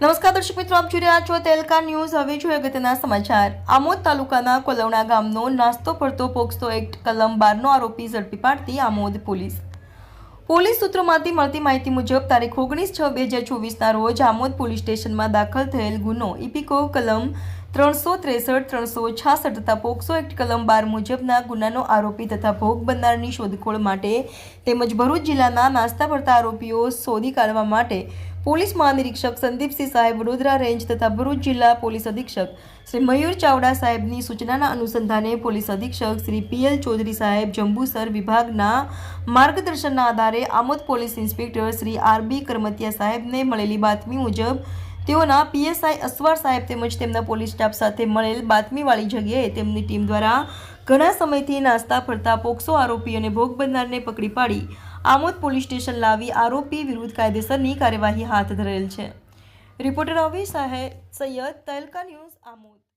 નમસ્કાર દર્શક મિત્રો, આપ જોઈ રહ્યા છો તેલકા ન્યૂઝ. હવે જોઈએ અગત્યના સમાચાર. આમોદ તાલુકાના કોલવણા ગામનો નાસ્તો પડતો પોક્સો એક્ટ કલમ બારનો આરોપી ઝડપી પાડતી આમોદ પોલીસ. પોલીસ સૂત્રોમાંથી મળતી માહિતી મુજબ, તારીખ ઓગણીસ છ બે હજાર ચોવીસના રોજ આમોદ પોલીસ સ્ટેશનમાં દાખલ થયેલ ગુનો ઇપિકો કલમ ત્રણસો ત્રેસઠ, ત્રણસો છાસઠ તથા પોક્સો એક્ટ કલમ બાર મુજબના ગુનાનો આરોપી તથા ભોગ બનનારની શોધખોળ માટે તેમજ ભરૂચ જિલ્લાના નાસ્તા પડતા આરોપીઓ શોધી કાઢવા માટે પોલીસ મહાનિરીક્ષક સંદીપસિંહ સાહેબ વડોદરા રેન્જ તથા ભરૂચ જિલ્લા પોલીસ અધિક્ષક શ્રી મયુર ચાવડા સાહેબની સૂચનાના અનુસંધાને પોલીસ અધિક્ષક શ્રી પીએલ ચૌધરી સાહેબ જંબુસર વિભાગના માર્ગદર્શનના આધારે Amod police inspector Shri R B Karmatiya સાહેબને મળેલી બાતમી મુજબ તેઓના પીએસઆઈ અસવાર સાહેબ તેમજ તેમના પોલીસ સ્ટાફ સાથે મળેલ બાતમીવાળી જગ્યાએ તેમની ટીમ દ્વારા ઘણા સમયથી નાસ્તા, ફરતા, પોક્સો આરોપી અને ભોગ બનનારને પકડી પાડી આમોદ પોલીસ સ્ટેશન લાવી આરોપી વિરુદ્ધ કાયદેસરની કાર્યવાહી હાથ ધરેલ છે. રિપોર્ટર અવી સાહેબ સૈયદ તહેલકા ન્યૂઝ આમોદ.